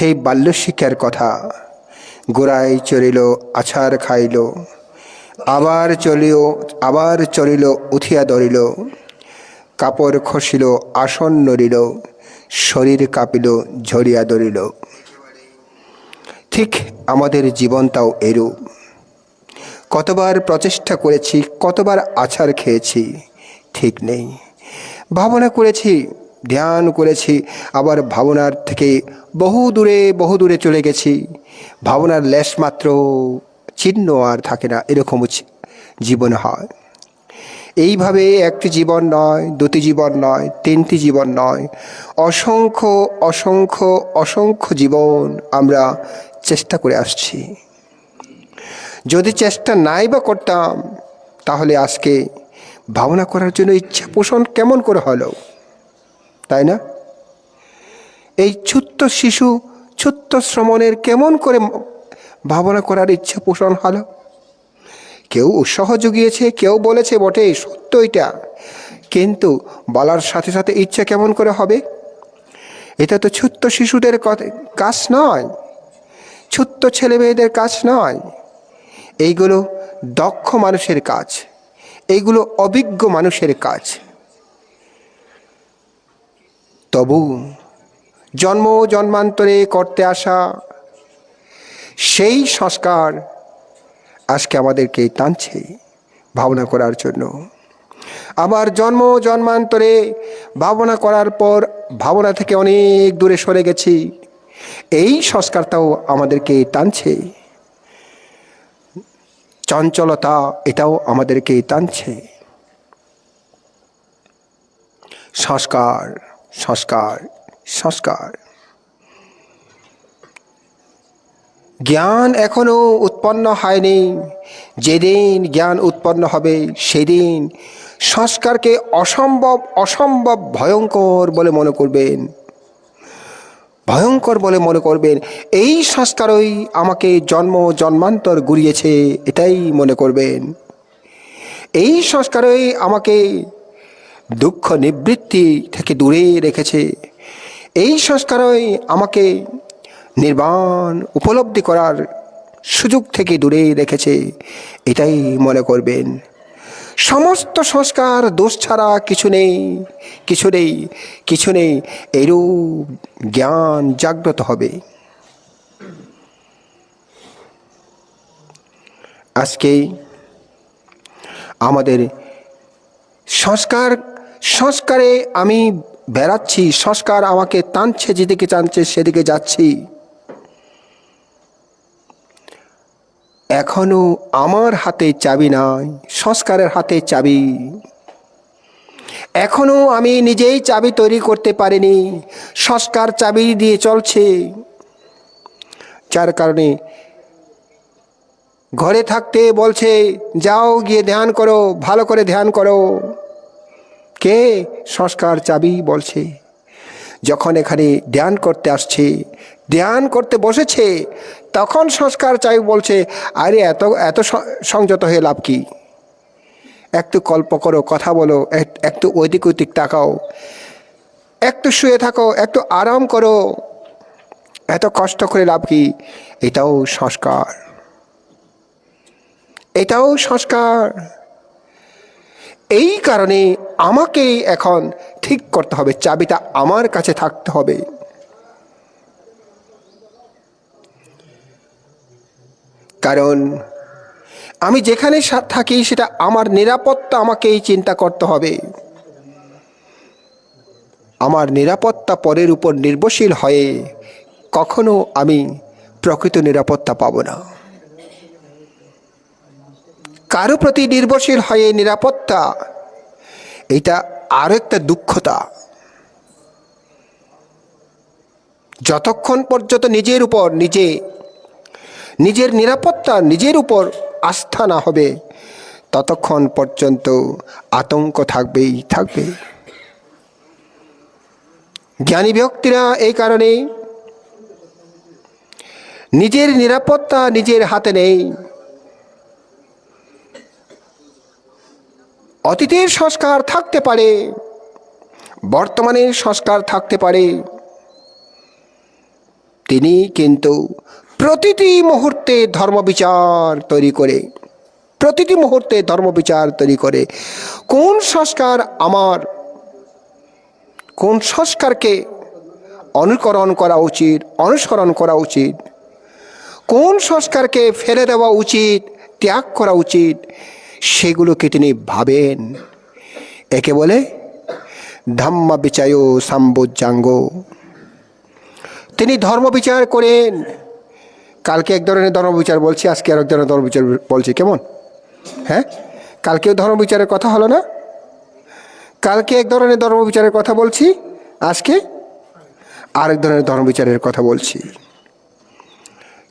সেই বাল্যশিক্ষার কথা। গোড়ায় চলিল, আছাড় খাইল, আবার চলিও আবার চলিল, উঠিয়া ধরিল। কাপড় খসিল, আসন নড়িল, শরীর কাঁপিল, ঝরিয়া ধরিল। ঠিক আমাদের জীবনটাও এরূপ। কতবার প্রচেষ্টা করেছি, কতবার আছাড় খেয়েছি, ঠিক নেই। ভাবনা করেছি ধ্যান করেছি, আবার ভাবনার থেকে বহু দূরে বহু দূরে চলে গেছি। ভাবনার লেশ মাত্র চিহ্ন আর থাকে না এরকম জীবন হয়। এইভাবে একটি জীবন নয়, দুটি জীবন নয়, তিনটি জীবন নয়, অসংখ্য অসংখ্য অসংখ্য জীবন আমরা চেষ্টা করে আসছি। যদি চেষ্টা নাই বা করতাম, তাহলে আজকে ভাবনা করার জন্য ইচ্ছা পোষণ কেমন করে হলো? তাই না? এই ছোট্ট শিশু, ছোট্ট শ্রমণের কেমন করে ভাবনা করার ইচ্ছা পোষণ হলো? কেউ উৎসাহ জুগিয়েছে কেউ বলেছে বটে, সত্য এটা। কিন্তু বলার সাথে সাথে ইচ্ছা কেমন করে হবে? এটা তো ছোট্ট শিশুদের কাজ নয়। ছোট্ট ছেলে মেয়েদের কাজ নয়। এইগুলো দক্ষ মানুষের কাজ। এইগুলো অভিজ্ঞ মানুষের কাজ। তবু জন্ম জন্মান্তরে করতে আসা সেই সংস্কার আজকে আমাদেরকে টানছে ভাবনা করার জন্য। আবার জন্ম জন্মান্তরে ভাবনা করার পর ভাবনা থেকে অনেক দূরে সরে গেছি। এই সংস্কারটাও আমাদেরকে টানছে। চঞ্চলতা এটাও আমাদেরকে টানছে। সংস্কার। সংস্কার সংস্কার। জ্ঞান এখনও উৎপন্ন হয়নি। যেদিন জ্ঞান উৎপন্ন হবে, সেদিন সংস্কারকে অসম্ভব অসম্ভব ভয়ঙ্কর বলে মনে করবেন। ভয়ঙ্কর বলে মনে করবেন। এই সংস্কারই আমাকে জন্ম, জন্মান্তর ঘুরিয়েছে এটাই মনে করবেন। এই সংস্কারই আমাকে দুঃখ নিবৃত্তি থেকে দূরে রেখেছে। এই সংস্কারই আমাকে নির্বাণ উপলব্ধি করার সুযোগ থেকে দূরে রেখেছে, এটাই মনে করবেন। সমস্ত সংস্কার, দোষ ছাড়া কিছু নেই কিছু নেই কিছু নেই, এরূপ জ্ঞান জাগ্রত হবে। আজকে আমাদের সংস্কার সংস্কারে আমি বেড়াচ্ছি, সংস্কার আমাকে টানছে, যেদিকে টানছে সেদিকে যাচ্ছি। এখনও আমার হাতে চাবি নাই, সংস্কারের হাতে চাবি। এখনও আমি নিজেই চাবি তৈরি করতে পারিনি, সংস্কার চাবি দিয়ে চলছে। যার কারণে ঘরে থাকতে বলছে, যাও গিয়ে ধ্যান করো, ভালো করে ধ্যান করো। কে সংস্কার চাবি বলছে? যখন এখানে ধ্যান করতে আসছে, ধ্যান করতে বসেছে, তখন সংস্কার চাই বলছে, আরে এত এত সংযত হয়ে লাভ কি? একটু কল্প করো, কথা বলো, এক- একটু ঐদিক ঐদিক তাকাও। একটু শুয়ে থাকো, একটু আরাম করো। এত কষ্ট করে লাভ কি? এটাও সংস্কার। এটাও সংস্কার। এই কারণে আমাকে এখন ঠিক করতে হবে, চাবিটা আমার কাছে থাকতে হবে। কারণ আমি যেখানে থাকি সেটা আমার নিরাপত্তা আমাকেই চিন্তা করতে হবে। আমার নিরাপত্তা পরের উপর নির্ভরশীল হয়ে কখনো আমি প্রকৃত নিরাপত্তা পাব না। কারও প্রতি নির্ভরশীল হয়ে নিরাপত্তা। এটা আরও একটা দুঃখতা। যতক্ষণ পর্যন্ত নিজের উপর নিজে, নিজের নিরাপত্তা, নিজের উপর আস্থা না হবে, ততক্ষণ পর্যন্ত আতঙ্ক থাকবেই, থাকবে। জ্ঞানী ব্যক্তিরা এই কারণে নিজের নিরাপত্তা নিজের হাতে নেই। অতীতের সংস্কার থাকতে পারে, বর্তমানের সংস্কার থাকতে পারে। তিনি কিন্তু প্রতিটি মুহূর্তে ধর্মবিচার তৈরি করে, প্রতিটি মুহূর্তে ধর্মবিচার তৈরি করে। কোন সংস্কার আমার, কোন সংস্কারকে অনুকরণ করা উচিত, অনুসরণ করা উচিত? কোন সংস্কারকে ফেলে দেওয়া উচিত, ত্যাগ করা উচিত? সেগুলোকে তিনি ভাবেন। একে বলে, ধাম্মা বিচায় সাম্বোজাঙ্গ তিনি ধর্ম বিচার করেন। কালকে এক ধরনের ধর্ম বিচার বলছি, আজকে আর এক ধরনের ধর্ম বিচার বলছি, কেমন? হ্যাঁ? কালকেও ধর্ম বিচারের কথা হলো না? কালকে এক ধরনের ধর্ম বিচারের কথা বলছি, আজকে আরেক ধরনের ধর্ম বিচারের কথা বলছি।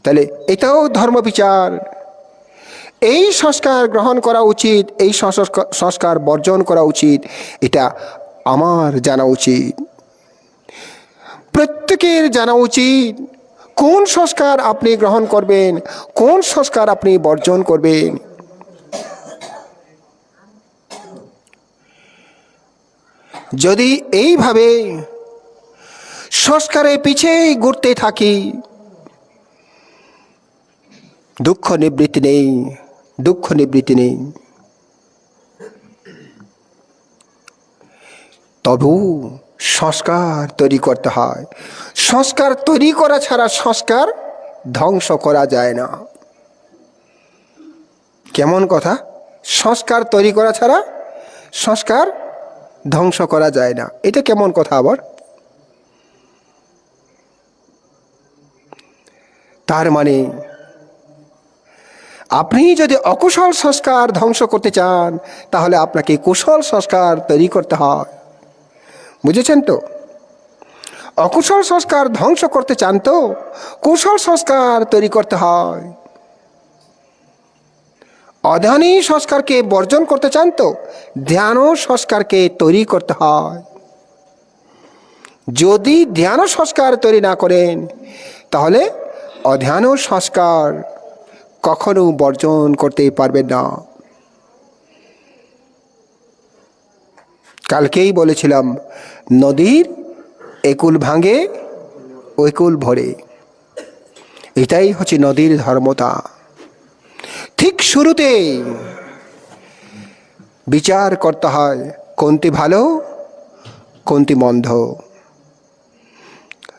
তাহলে এটাও ধর্ম বিচার। এই সংস্কার গ্রহণ করা উচিত, এই সংস্কার- সংস্কার বর্জন করা উচিত, এটা আমার জানা উচিত। প্রত্যেকের জানা উচিত কোন সংস্কার আপনি গ্রহণ করবেন, কোন সংস্কার আপনি বর্জন করবেন। যদি এইভাবে সংস্কারের পিছে ঘুরতে থাকি, দুঃখ নিবৃত্তি নেই। দুঃখ নিবৃত্তি নেই। তবু সংস্কার তৈরি করতে হয়। সংস্কার তৈরি করা ছাড়া সংস্কার ধ্বংস করা যায় না। কেমন কথা? সংস্কার তৈরি করা ছাড়া সংস্কার ধ্বংস করা যায় না। এটা কেমন কথা আবার? তার মানে আপনি যদি অকুশল সংস্কার ধ্বংস করতে চান, তাহলে আপনাকে কুশল সংস্কার তৈরি করতে হয়। বুঝেছেন তো? অকুশল সংস্কার ধ্বংস করতে চান তো, কুশল সংস্কার তৈরি করতে হয়। অধ্যানী সংস্কারকে বর্জন করতে চান তো, ধ্যান সংস্কারকে তৈরি করতে হয়। যদি ধ্যান সংস্কার তৈরি না করেন, তাহলে অধ্যান সংস্কার কখনো বর্জন করতে পারবেন না। কালকেই বলেছিলাম, নদীর একুল ভাঙে ঐকুল ভরে। এটাই হচ্ছে নদীর ধর্মতা। ঠিক শুরুতেই বিচার করতে হয়, কোনটি ভালো, কোনটি মন্দ।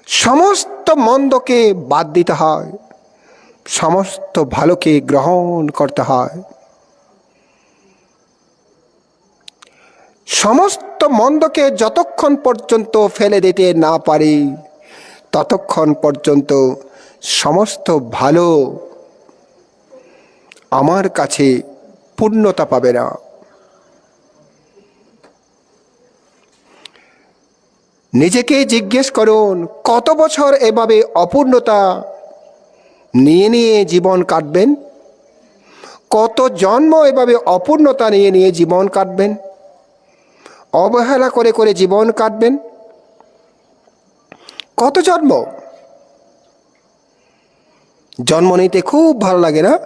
সমস্ত মন্দকে বাদ দিতে হয়। সমস্ত ভালোকে গ্রহণ করতে হয়। সমস্ত মন্দকে যতক্ষণ পর্যন্ত ফেলে দিতে না পারি, ততক্ষণ পর্যন্ত সমস্ত ভালো আমার কাছে পূর্ণতা পাবে না। নিজেকে জিজ্ঞেস করুন, কত বছর এভাবে অপূর্ণতা নিয়ে নিয়ে জীবন কাটবেন। কত জন্ম এভাবে অপূর্ণতা নিয়ে নিয়ে জীবন কাটবেন। অবহেলা করে করে জীবন কাটবেন। কত জন্ম? জন্ম নিতে খুব ভালো লাগে না?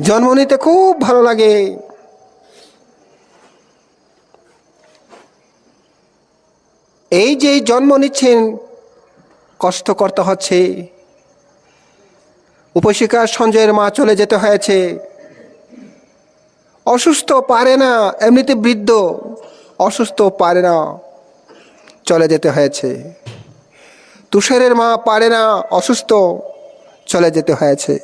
জন্ম নিতে খুব ভালো লাগে। এই যে জন্ম নিচ্ছেন, কষ্ট করতে হচ্ছে। উপশিকা সঞ্জয়ের মা চলে যেতে হয়েছে। অসুস্থ পারে না, এমনিতে বৃদ্ধ, অসুস্থ পারে না, চলে যেতে হয়েছে। তুষারের মা পারে না, অসুস্থ, চলে যেতে হয়েছে।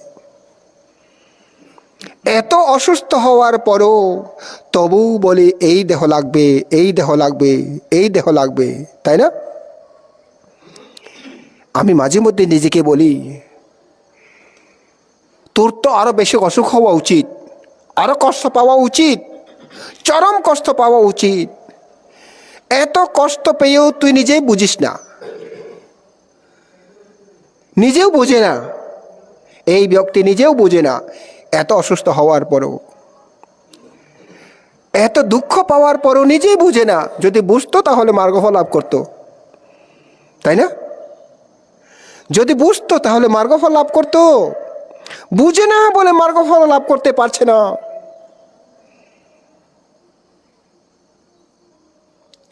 এত অসুস্থ হওয়ার পরও তবু বলি, এই দেহ লাগবে, এই দেহ লাগবে, এই দেহ লাগবে। তাই না? আমি মাঝে মধ্যে নিজেকে বলি তোর তো আরও বেশি অসুখ হওয়া উচিত। আরও কষ্ট পাওয়া উচিত। চরম কষ্ট পাওয়া উচিত। এত কষ্ট পেয়েও তুই নিজেই বুঝিস না। নিজেও বোঝে না। এই ব্যক্তি নিজেও বোঝে না এত অসুস্থ হওয়ার পরও। এত দুঃখ পাওয়ার পরও নিজেই বুঝে না। যদি বুঝতো তাহলে মার্গফল লাভ করতো। তাই না? যদি বুঝতো তাহলে মার্গফল লাভ করতো। বুঝে না বলে মার্গফল লাভ করতে পারছে না।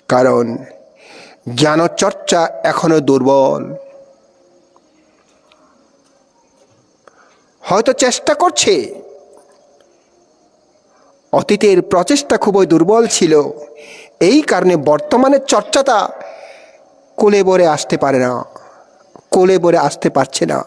কারণ জ্ঞান চর্চা এখনও দুর্বল। হয়তো চেষ্টা করছে। অতীতের প্রচেষ্টা খুবই দুর্বল ছিল। এই কারণে বর্তমানে চর্চাটা কোলে বরে আসতে পারে না, কোলে বরে আসতে পারছে না।